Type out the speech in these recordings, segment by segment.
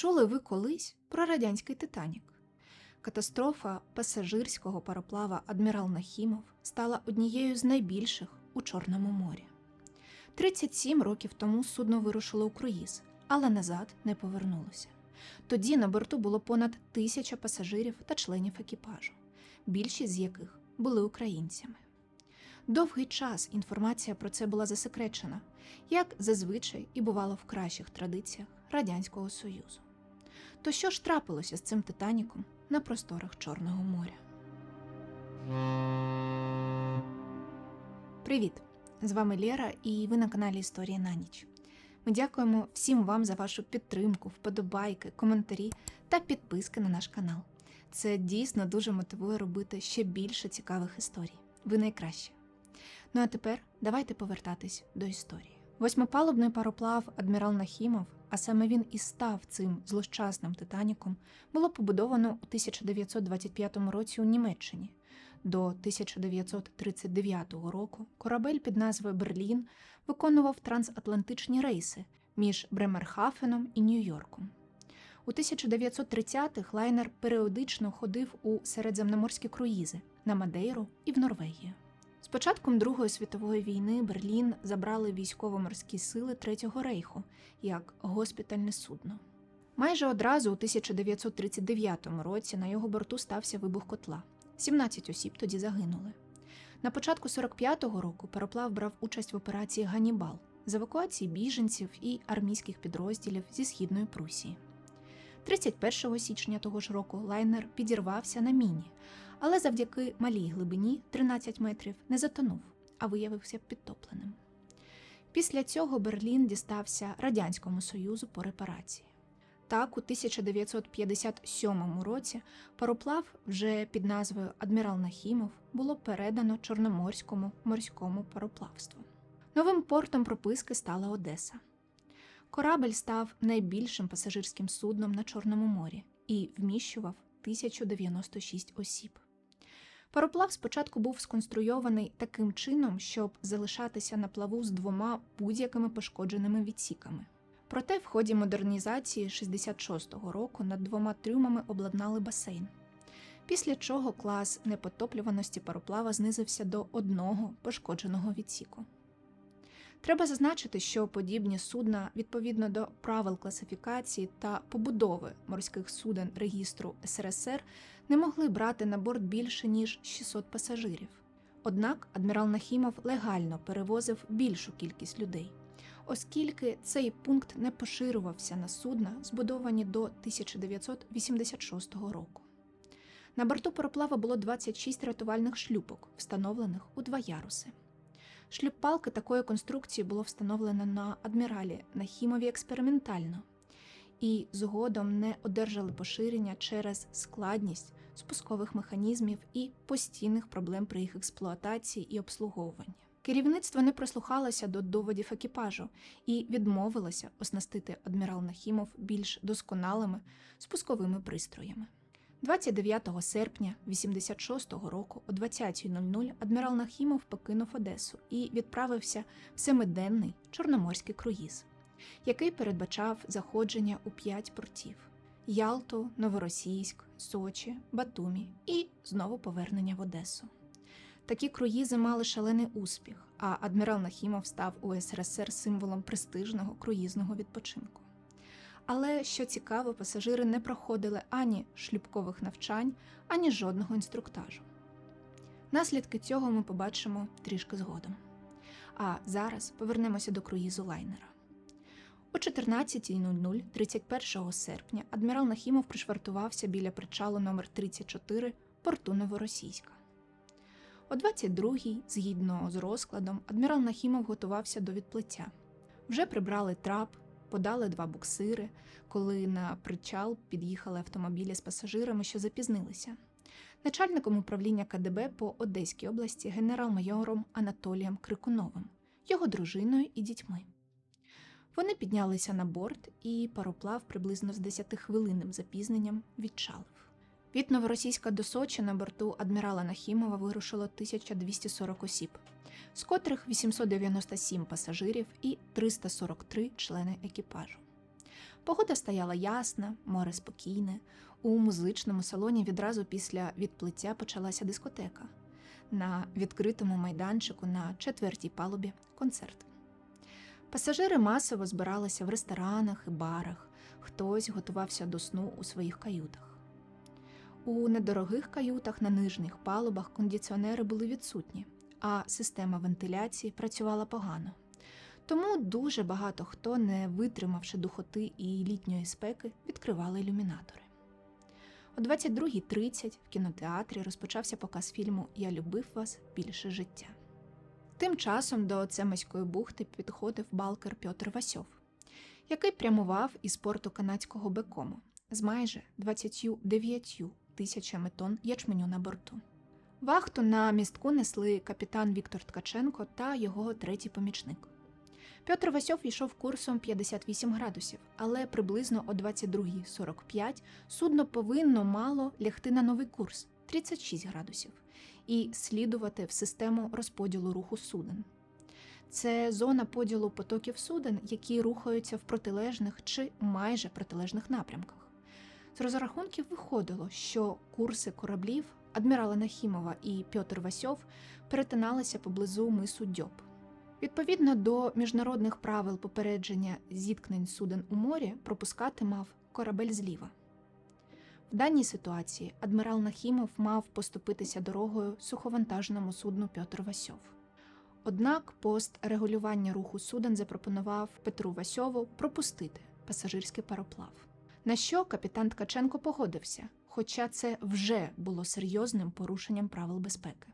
чули ви колись про радянський Титанік? Катастрофа пасажирського пароплава Адмірал Нахімов стала однією з найбільших у Чорному морі. 37 років тому судно вирушило у круїз, але назад не повернулося. Тоді на борту було понад тисяча пасажирів та членів екіпажу, більшість з яких були українцями. Довгий час інформація про це була засекречена, як зазвичай і бувало в кращих традиціях Радянського Союзу. То що ж трапилося з цим Титаніком на просторах Чорного моря? Привіт! З вами Лєра, і ви на каналі Історії на ніч. Ми дякуємо всім вам за вашу підтримку, вподобайки, коментарі та підписки на наш канал. Це дійсно дуже мотивує робити ще більше цікавих історій. Ви найкращі. Ну а тепер давайте повертатись до історії. Восьмипалубний пароплав Адмірал Нахімов, а саме він і став цим злощасним Титаніком, було побудовано у 1925 році у Німеччині. До 1939 року корабель під назвою Берлін виконував трансатлантичні рейси між Бремерхафеном і Нью-Йорком. У 1930-х лайнер періодично ходив у середземноморські круїзи на Мадейру і в Норвегію. З початком Другої світової війни Берлін забрали військово-морські сили Третього рейху як госпітальне судно. Майже одразу у 1939 році на його борту стався вибух котла. 17 осіб тоді загинули. На початку 45-го року пароплав брав участь в операції Ганібал з евакуації біженців і армійських підрозділів зі східної Прусії. 31 січня того ж року лайнер підірвався на міні, але завдяки малій глибині 13 метрів не затонув, а виявився підтопленим. Після цього Берлін дістався Радянському Союзу по репарації. Так, у 1957 році пароплав вже під назвою Адмірал Нахімов було передано Чорноморському морському пароплавству. Новим портом прописки стала Одеса. Корабель став найбільшим пасажирським судном на Чорному морі і вміщував 1096 осіб. Пароплав спочатку був сконструйований таким чином, щоб залишатися на плаву з двома будь-якими пошкодженими відсіками. Проте в ході модернізації 66-го року над двома трюмами обладнали басейн, після чого клас непотоплюваності пароплава знизився до одного пошкодженого відсіку. Треба зазначити, що подібні судна відповідно до правил класифікації та побудови морських суден регістру СРСР не могли брати на борт більше ніж 600 пасажирів. Однак адмірал Нахімов легально перевозив більшу кількість людей, оскільки цей пункт не поширювався на судна, збудовані до 1986 року. На борту пароплава було 26 рятувальних шлюпок, встановлених у два яруси. Шлюппалки такої конструкції було встановлено на адміралі Нахімові експериментально і згодом не одержали поширення через складність спускових механізмів і постійних проблем при їх експлуатації і обслуговуванні. Керівництво не прислухалося до доводів екіпажу і відмовилося оснастити адмірал Нахімов більш досконалими спусковими пристроями. 29 серпня 86-го року о 20.00 адмірал Нахімов покинув Одесу і відправився в семиденний чорноморський круїз, який передбачав заходження у п'ять портів: Ялту, Новоросійськ, Сочі, Батумі і знову повернення в Одесу. Такі круїзи мали шалений успіх, а адмірал Нахімов став у СРСР символом престижного круїзного відпочинку. Але що цікаво, пасажири не проходили ані шлюбкових навчань, ані жодного інструктажу. Наслідки цього ми побачимо трішки згодом. А зараз повернемося до круїзу лайнера. О 14.00 31 серпня адмірал Нахімов пришвартувався біля причалу номер 34 порту Новоросійська. О 22.00, згідно з розкладом, адмірал Нахімов готувався до відплиття. Вже прибрали трап, подали два буксири, коли на причал під'їхали автомобілі з пасажирами, що запізнилися. Начальником управління КДБ по Одеській області генерал-майором Анатолієм Крикуновим, його дружиною і дітьми. Вони піднялися на борт, і пароплав приблизно з 10-хвилинним запізненням відчалив. Від Новоросійська до Сочі на борту адмірала Нахімова вирушило 1240 осіб, з котрих 897 пасажирів і 343 члени екіпажу. Погода стояла ясна, море спокійне. У музичному салоні відразу після відплиття почалася дискотека. На відкритому майданчику на четвертій палубі концерт. Пасажири масово збиралися в ресторанах і барах, хтось готувався до сну у своїх каютах. У недорогих каютах на нижніх палубах кондиціонери були відсутні, а система вентиляції працювала погано. Тому дуже багато хто, не витримавши духоти і літньої спеки, відкривали ілюмінатори. О 22.30 в кінотеатрі розпочався показ фільму Я любив вас більше життя. Тим часом до Цемеської бухти підходив балкер Пьотр Васьов, який прямував із порту канадського Бекому з майже 29 тисячами тонн ячменю на борту. Вахту на містку несли капітан Віктор Ткаченко та його третій помічник. Пьотр Васьов йшов курсом 58 градусів, але приблизно о 22.45 судно повинно мало лягти на новий курс 36 градусів і слідувати в систему розподілу руху суден. Це зона поділу потоків суден, які рухаються в протилежних чи майже протилежних напрямках. З розрахунків виходило, що курси кораблів адмірала Нахімова і Пьотр Васьов перетиналися поблизу мису Дьоб. Відповідно до міжнародних правил попередження зіткнень суден у морі пропускати мав корабель зліва. В даній ситуації адмірал Нахімов мав поступитися дорогою суховантажному судну Пьотр Васьов. Однак пост регулювання руху суден запропонував Петру Васьову пропустити пасажирський пароплав. На що капітан Ткаченко погодився, хоча це вже було серйозним порушенням правил безпеки.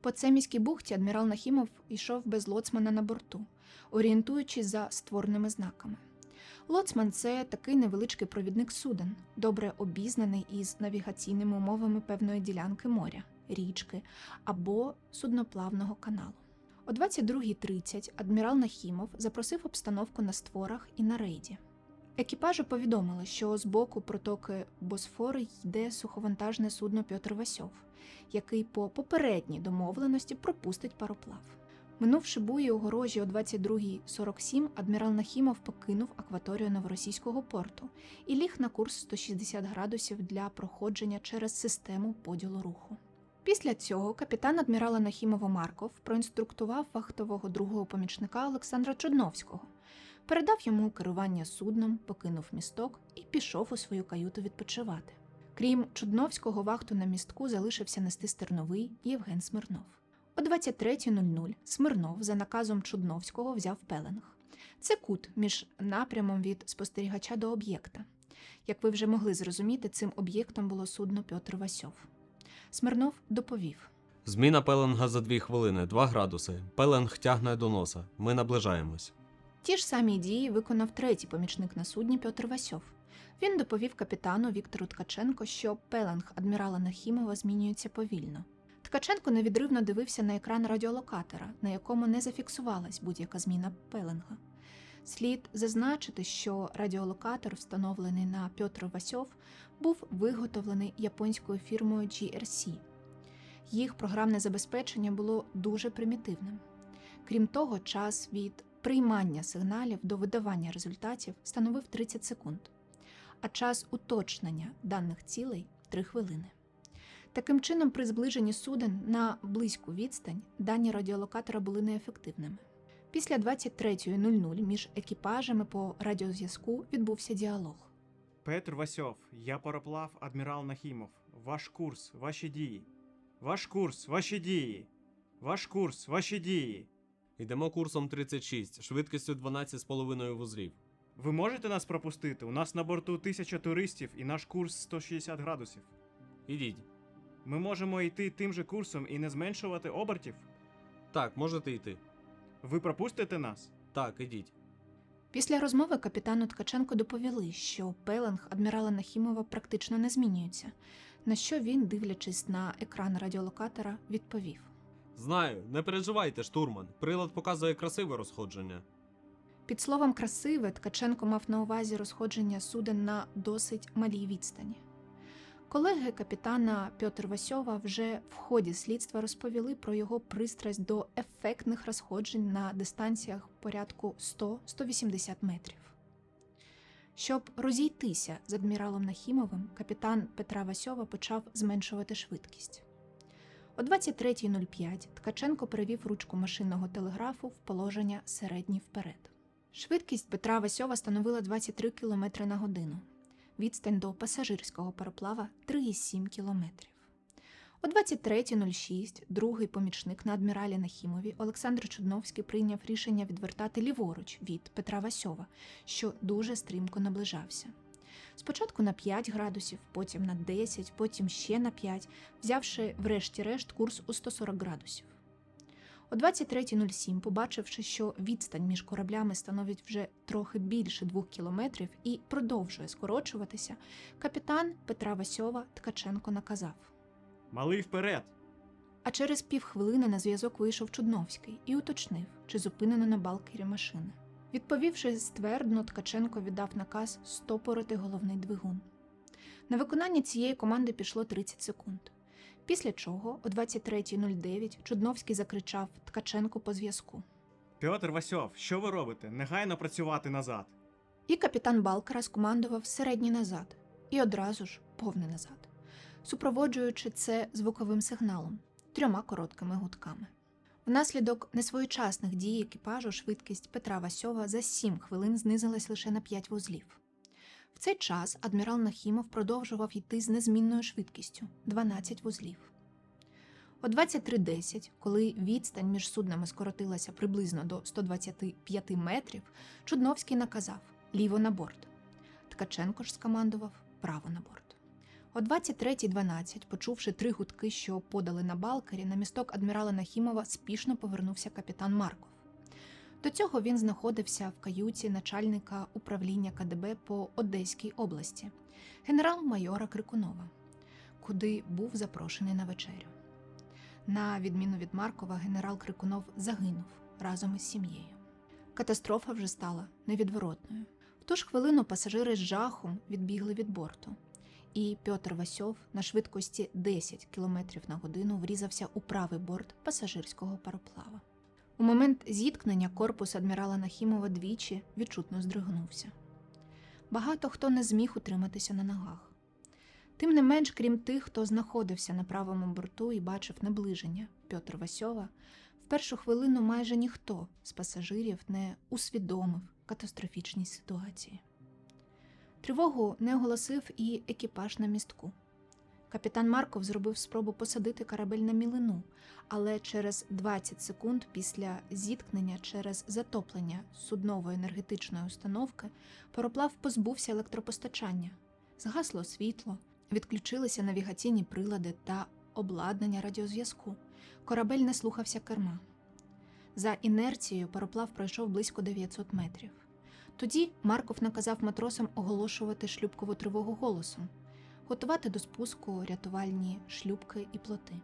По Цеміській бухті адмірал Нахімов йшов без лоцмана на борту, орієнтуючись за створеними знаками. Лоцман це такий невеличкий провідник суден, добре обізнаний із навігаційними умовами певної ділянки моря, річки або судноплавного каналу. О 22.30 адмірал Нахімов запросив обстановку на створах і на рейді. Екіпажу повідомили, що з боку протоки Босфори йде суховантажне судно Пьотр Васьов, який по попередній домовленості пропустить пароплав. Минувши бої у горожі о 22.47, адмірал Нахімов покинув акваторію новоросійського порту і ліг на курс 160 градусів для проходження через систему поділу руху. Після цього капітан адмірала Нахімова Марков проінструктував вахтового другого помічника Олександра Чудновського, передав йому керування судном, покинув місток і пішов у свою каюту відпочивати. Крім Чудновського, вахту на містку залишився нести Стерновий Євген Смирнов. О 23.00 Смирнов за наказом Чудновського взяв пеленг. Це кут між напрямом від спостерігача до об'єкта. Як ви вже могли зрозуміти, цим об'єктом було судно Пьотр Васьов. Смирнов доповів: Зміна пеленга за 2 хвилини, 2 градуси. Пеленг тягне до носа. Ми наближаємось. Ті ж самі дії виконав третій помічник на судні Пьотр Васьов. Він доповів капітану Віктору Ткаченко, що пеленг адмірала Нахімова змінюється повільно. Ткаченко невідривно дивився на екран радіолокатора, на якому не зафіксувалась будь-яка зміна пеленга. Слід зазначити, що радіолокатор, встановлений на Пьотр Васьов, був виготовлений японською фірмою GRC. Їх програмне забезпечення було дуже примітивним. Крім того, час від приймання сигналів до видавання результатів становив 30 секунд, а час уточнення даних цілей 3 хвилини. Таким чином, при зближенні суден на близьку відстань дані радіолокатора були неефективними. Після 23.00 між екіпажами по радіозв'язку відбувся діалог. Петр Васьов, я пароплав адмірал Нахімов. Ваш курс, ваші дії. Ваш курс, ваші дії. Ваш курс, ваші дії. Йдемо курсом 36, швидкістю 12,5 вузлів. Ви можете нас пропустити? У нас на борту тисяча туристів і наш курс 160 градусів. Ідіть. Ми можемо йти тим же курсом і не зменшувати обертів. Так, можете йти. Ви пропустите нас? Так, ідіть. Після розмови капітану Ткаченко доповіли, що пеленг адмірала Нахімова практично не змінюється, на що він, дивлячись на екран радіолокатора, відповів. Знаю, не переживайте, штурман. Прилад показує красиве розходження. Під словом красиве Ткаченко мав на увазі розходження суден на досить малій відстані. Колеги капітана Пьотр Васьова вже в ході слідства розповіли про його пристрасть до ефектних розходжень на дистанціях порядку 100-180 метрів. Щоб розійтися з адміралом Нахімовим, капітан Петра Васьова почав зменшувати швидкість. О 23.05 Ткаченко перевів ручку машинного телеграфу в положення середній вперед. Швидкість Петра Васьова становила 23 км на годину. Відстань до пасажирського пароплава 3,7 км. О 23.06 другий помічник на адміралі Нахімові Олександр Чудновський прийняв рішення відвертати ліворуч від Петра Васьова, що дуже стрімко наближався. Спочатку на 5 градусів, потім на 10, потім ще на 5, взявши врешті-решт курс у 140 градусів. О 23.07, побачивши, що відстань між кораблями становить вже трохи більше двох кілометрів і продовжує скорочуватися, капітан Петра Васьова Ткаченко наказав. Малий вперед! А через півхвилини на зв'язок вийшов Чудновський і уточнив, чи зупинено на балкері машини. Відповівши ствердно, Ткаченко віддав наказ стопорити головний двигун. На виконання цієї команди пішло 30 секунд. Після чого, о 23.09, Чудновський закричав Ткаченку по зв'язку. Петр Васьов, що ви робите? Негайно працювати назад. І капітан Балкара скомандував середній назад і одразу ж повний назад, супроводжуючи це звуковим сигналом трьома короткими гудками. Внаслідок несвоєчасних дій екіпажу швидкість Петра Васьова за 7 хвилин знизилась лише на 5 вузлів. В цей час адмірал Нахімов продовжував йти з незмінною швидкістю 12 вузлів. О 23.10, коли відстань між суднами скоротилася приблизно до 125 метрів, Чудновський наказав ліво на борт. Ткаченко ж скомандував право на борт. О 23.12, почувши три гудки, що подали на балкері, на місток адмірала Нахімова спішно повернувся капітан Марков. До цього він знаходився в каюті начальника управління КДБ по Одеській області, генерал-майора Крикунова, куди був запрошений на вечерю. На відміну від Маркова, генерал Крикунов загинув разом із сім'єю. Катастрофа вже стала невідворотною. В ту ж хвилину пасажири з жахом відбігли від борту, і Петр Васьов на швидкості 10 км на годину врізався у правий борт пасажирського пароплава. У момент зіткнення корпус адмірала Нахімова двічі відчутно здригнувся. Багато хто не зміг утриматися на ногах. Тим не менш, крім тих, хто знаходився на правому борту і бачив наближення Петр Васьова, в першу хвилину майже ніхто з пасажирів не усвідомив катастрофічній ситуації. Тривогу не оголосив і екіпаж на містку. Капітан Марков зробив спробу посадити корабель на мілину, але через 20 секунд після зіткнення через затоплення суднової енергетичної установки пароплав позбувся електропостачання, згасло світло, відключилися навігаційні прилади та обладнання радіозв'язку. Корабель не слухався керма. За інерцією пароплав пройшов близько 900 метрів. Тоді Марков наказав матросам оголошувати шлюбкову тривогу голосом, готувати до спуску рятувальні шлюбки і плоти.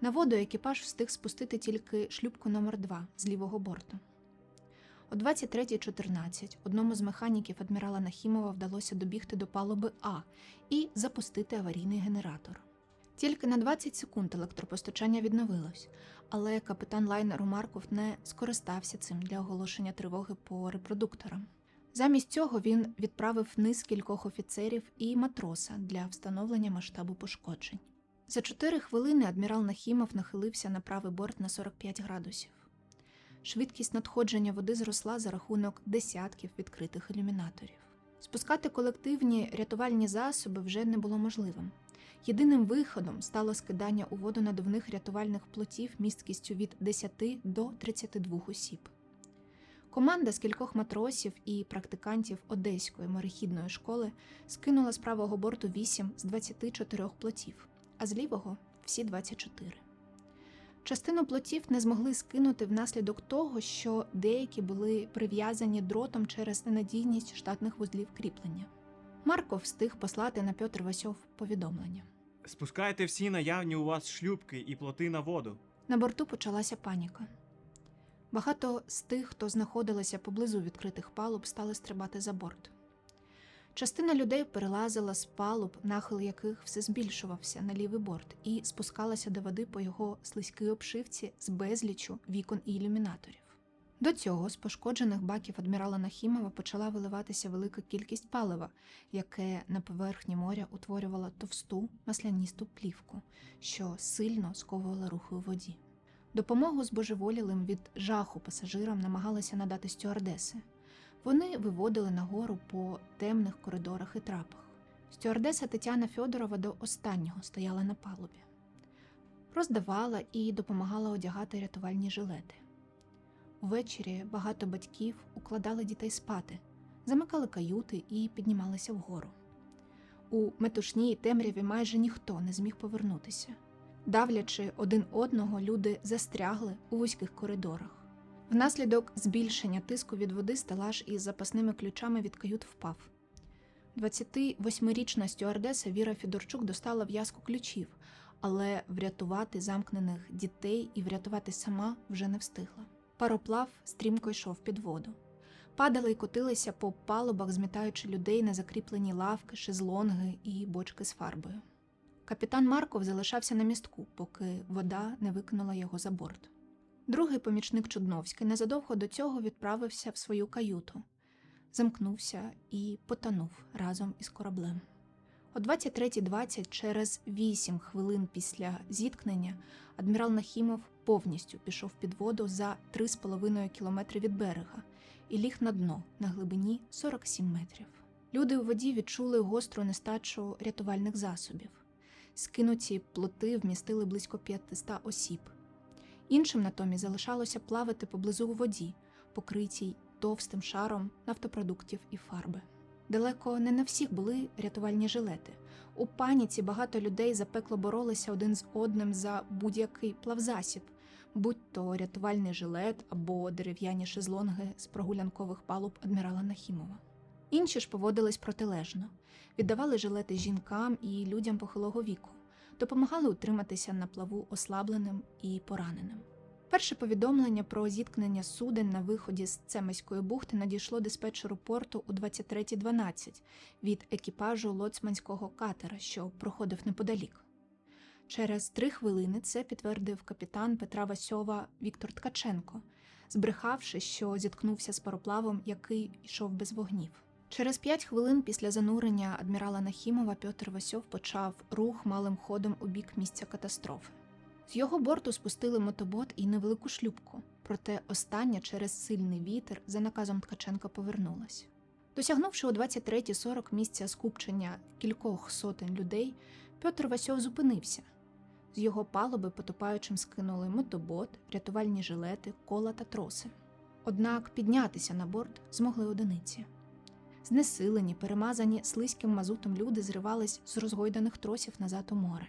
На воду екіпаж встиг спустити тільки шлюбку номер 2 з лівого борту. О 23.14 одному з механіків адмірала Нахімова вдалося добігти до палуби А і запустити аварійний генератор. Тільки на 20 секунд електропостачання відновилось, але капітан лайнеру Марков не скористався цим для оголошення тривоги по репродукторам. Замість цього він відправив вниз кількох офіцерів і матроса для встановлення масштабу пошкоджень. За 4 хвилини адмірал Нахімов нахилився на правий борт на 45 градусів. Швидкість надходження води зросла за рахунок десятків відкритих ілюмінаторів. Спускати колективні рятувальні засоби вже не було можливим. Єдиним виходом стало скидання у воду надувних рятувальних плотів місткістю від 10 до 32 осіб. Команда з кількох матросів і практикантів Одеської морехідної школи скинула з правого борту 8 з 24 плотів, а з лівого всі 24. Частину плотів не змогли скинути внаслідок того, що деякі були прив'язані дротом через ненадійність штатних вузлів кріплення. Марко встиг послати на Петр Васьов повідомлення. Спускайте всі наявні у вас шлюбки і плоти на воду. На борту почалася паніка. Багато з тих, хто знаходилися поблизу відкритих палуб, стали стрибати за борт. Частина людей перелазила з палуб, нахил яких все збільшувався на лівий борт, і спускалася до води по його слизькій обшивці з безлічу вікон і ілюмінаторів. До цього з пошкоджених баків адмірала Нахімова почала виливатися велика кількість палива, яке на поверхні моря утворювало товсту масляністу плівку, що сильно сковувала рухи у воді. Допомогу збожеволілим від жаху пасажирам намагалися надати стюардеси. Вони виводили нагору по темних коридорах і трапах. Стюардеса Тетяна Фьодорова до останнього стояла на палубі, роздавала і допомагала одягати рятувальні жилети. Увечері багато батьків укладали дітей спати, замикали каюти і піднімалися вгору. У метушній темряві майже ніхто не зміг повернутися. Давлячи один одного, люди застрягли у вузьких коридорах. Внаслідок збільшення тиску від води стелаж із запасними ключами від кают впав. 28-річна стюардеса Віра Фідорчук достала в'язку ключів, але врятувати замкнених дітей і врятувати сама вже не встигла. Пароплав стрімко йшов під воду. Падали й котилися по палубах, змітаючи людей на закріплені лавки, шезлонги і бочки з фарбою. Капітан Марков залишався на містку, поки вода не викинула його за борт. Другий помічник Чудновський незадовго до цього відправився в свою каюту, замкнувся і потонув разом із кораблем. О 23.20, через 8 хвилин після зіткнення, адмірал Нахімов повністю пішов під воду за 3,5 кілометри від берега і ліг на дно на глибині 47 метрів. Люди у воді відчули гостру нестачу рятувальних засобів. Скинуті плоти вмістили близько 500 осіб. Іншим натомість залишалося плавати поблизу у воді, покритій товстим шаром нафтопродуктів і фарби. Далеко не на всіх були рятувальні жилети. У паніці багато людей запекло боролися один з одним за будь-який плавзасіб, будь то рятувальний жилет або дерев'яні шезлонги з прогулянкових палуб адмірала Нахімова. Інші ж поводились протилежно, віддавали жилети жінкам і людям похилого віку, допомагали утриматися на плаву ослабленим і пораненим. Перше повідомлення про зіткнення суден на виході з Цемеської бухти надійшло диспетчеру порту у 23.12 від екіпажу лоцманського катера, що проходив неподалік. Через три хвилини це підтвердив капітан Петра Васьова Віктор Ткаченко, збрехавши, що зіткнувся з пароплавом, який йшов без вогнів. Через п'ять хвилин після занурення адмірала Нахімова Петр Васьов почав рух малим ходом у бік місця катастрофи. З його борту спустили мотобот і невелику шлюпку, проте остання через сильний вітер за наказом Ткаченка повернулась. Досягнувши о 23.40 місця скупчення кількох сотень людей, Петр Васьов зупинився. З його палуби потопаючим скинули мотобот, рятувальні жилети, кола та троси. Однак піднятися на борт змогли одиниці. Знесилені, перемазані слизьким мазутом люди зривались з розгойданих тросів назад у море.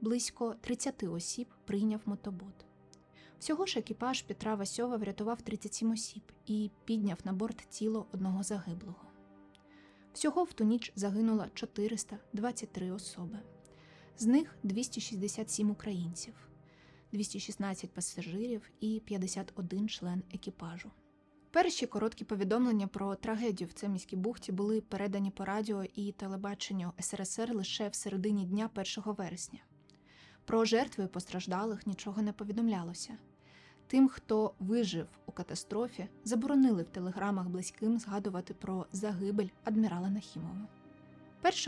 Близько 30 осіб прийняв мотобот. Всього ж екіпаж Петра Васьова врятував 37 осіб і підняв на борт тіло одного загиблого. Всього в ту ніч загинуло 423 особи. З них 267 українців, 216 пасажирів і 51 член екіпажу. Перші короткі повідомлення про трагедію в Цеміській бухті були передані по радіо і телебаченню СРСР лише в середині дня 1 вересня. Про жертви постраждалих нічого не повідомлялося. Тим, хто вижив у катастрофі, заборонили в телеграмах близьким згадувати про загибель адмірала Нахімова.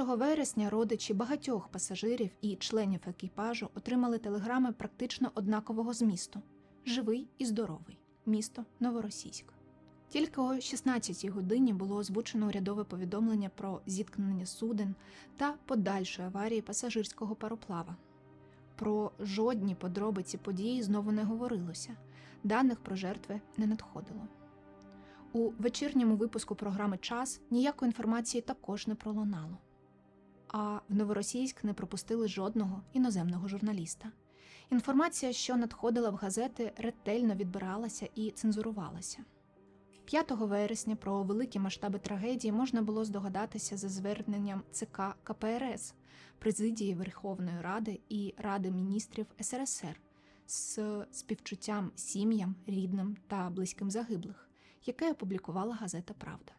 1 вересня родичі багатьох пасажирів і членів екіпажу отримали телеграми практично однакового змісту: живий і здоровий, місто Новоросійськ. Тільки о 16-й годині було озвучено урядове повідомлення про зіткнення суден та подальшої аварії пасажирського пароплава. Про жодні подробиці події знову не говорилося, даних про жертви не надходило. У вечірньому випуску програми Час ніякої інформації також не пролунало. А в Новоросійськ не пропустили жодного іноземного журналіста. Інформація, що надходила в газети, ретельно відбиралася і цензурувалася. 5 вересня про великі масштаби трагедії можна було здогадатися за зверненням ЦК КПРС, президії Верховної Ради і Ради міністрів СРСР з співчуттям сім'ям, рідним та близьким загиблих, яке опублікувала газета Правда.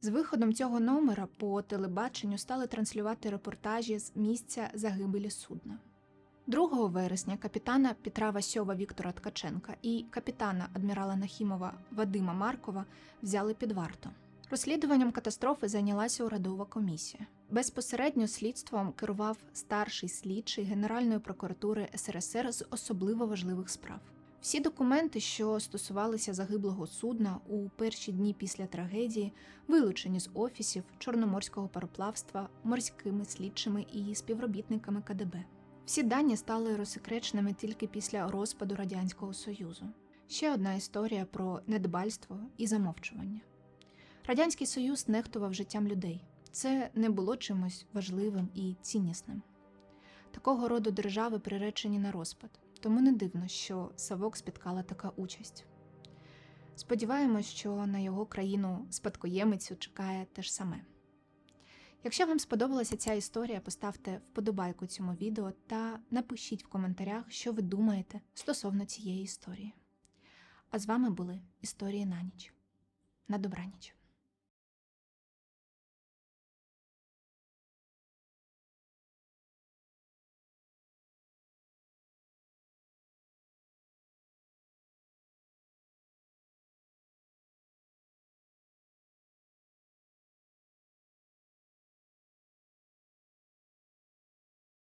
З виходом цього номера по телебаченню стали транслювати репортажі з місця загибелі судна. 2 вересня капітана Петра Васьова Віктора Ткаченка і капітана адмірала Нахімова Вадима Маркова взяли під варту. Розслідуванням катастрофи зайнялася урадова комісія. Безпосередньо слідством керував старший слідчий Генеральної прокуратури СРСР з особливо важливих справ. Всі документи, що стосувалися загиблого судна у перші дні після трагедії, вилучені з офісів Чорноморського пароплавства морськими слідчими і співробітниками КДБ. Всі дані стали розсекреченими тільки після розпаду Радянського Союзу. Ще одна історія про недбальство і замовчування. Радянський Союз нехтував життям людей. Це не було чимось важливим і ціннісним. Такого роду держави приречені на розпад, тому не дивно, що Савок спіткала така участь. Сподіваємось, що на його країну спадкоємицю чекає те ж саме. Якщо вам сподобалася ця історія, поставте вподобайку цьому відео та напишіть в коментарях, що ви думаєте стосовно цієї історії. А з вами були історії на ніч. На добраніч.